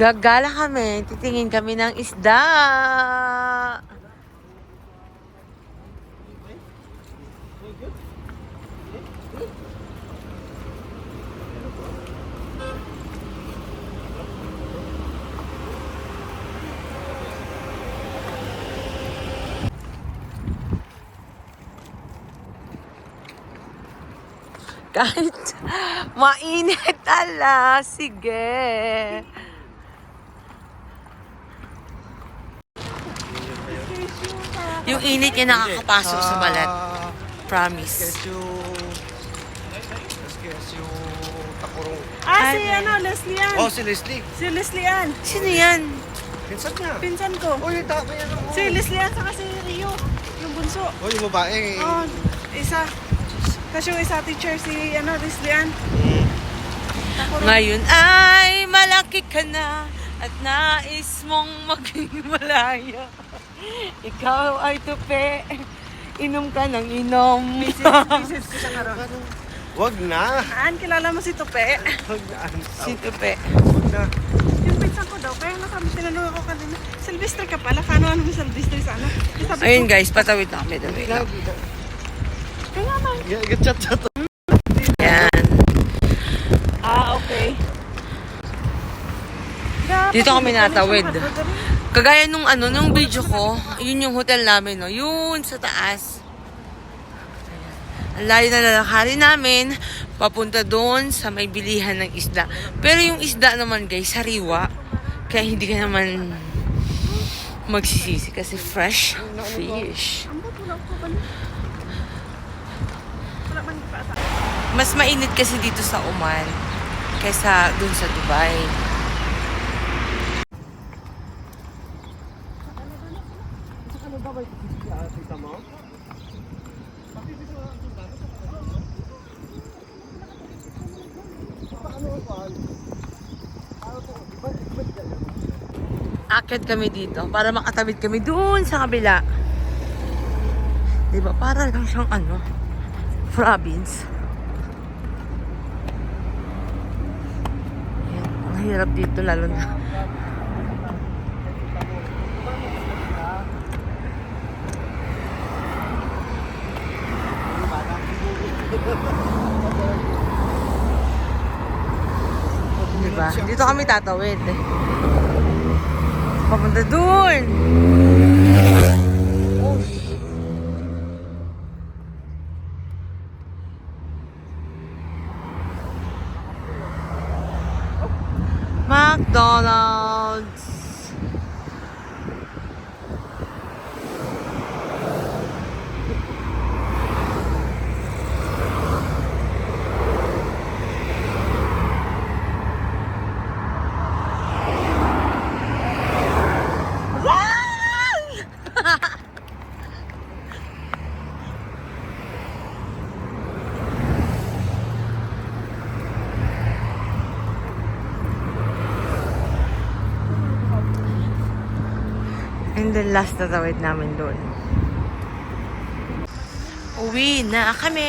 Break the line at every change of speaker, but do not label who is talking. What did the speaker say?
Gagala kami. Titingin kami ng isda. Kahit mainit ala, sige. Yung init niya nakakapasok sa balat. Promise.
Kesyo... Kesyo... Takurong.
Ah, si ano, Leslie Ann.
Oh, si Leslie.
Si Leslie Ann.
Sino yan?
Pinsan niya.
Pinsan ko.
Oh, yung tao yan ako.
Si Leslie Ann, saka si Rio. Yung bunso.
Oh, yung babae.
Oh, isa. Tapos yung isa teacher, si ano, Leslie Ann. Takuro.
Ngayon ay malaki ka na at nais mong maging malaya. Ikaw ay tupe. Inom ka ng inom.
Message ko siya karon.
Wag na.
Ann, kilala mo si Tupe?
Wag na.
si tupe.
Wag na.
Yung pinsan ko daw, kaya nakami tinanong ako kanina. Silvestre ka pala, kano ano mo Silvestre sana? Eh,
Ayun
ko,
guys, patawid na kami. Dami.
Kaya nga.
Yeah, get chat chat.
Yan.
Ah, okay.
Dito kami natawid. Kagaya nung ano, nung video ko, yun yung hotel namin, no? Yun, sa taas. Ang layo na lalakarin namin, papunta doon sa may bilihan ng isda. Pero yung isda naman, guys, sariwa. Kaya hindi ka naman magsisisi kasi fresh fish. Mas mainit kasi dito sa Oman kaysa dun sa Dubai. Akit kami dito para makatawid kami dun sa kabila. Di ba? Para lang siyang ano, province. Ayan, ang hirap dito lalo na. Diba? Dito kami tatawid. 아 근데 눈! 오씨. 막도나 And then last na tawid namin doon. Uwi na kami.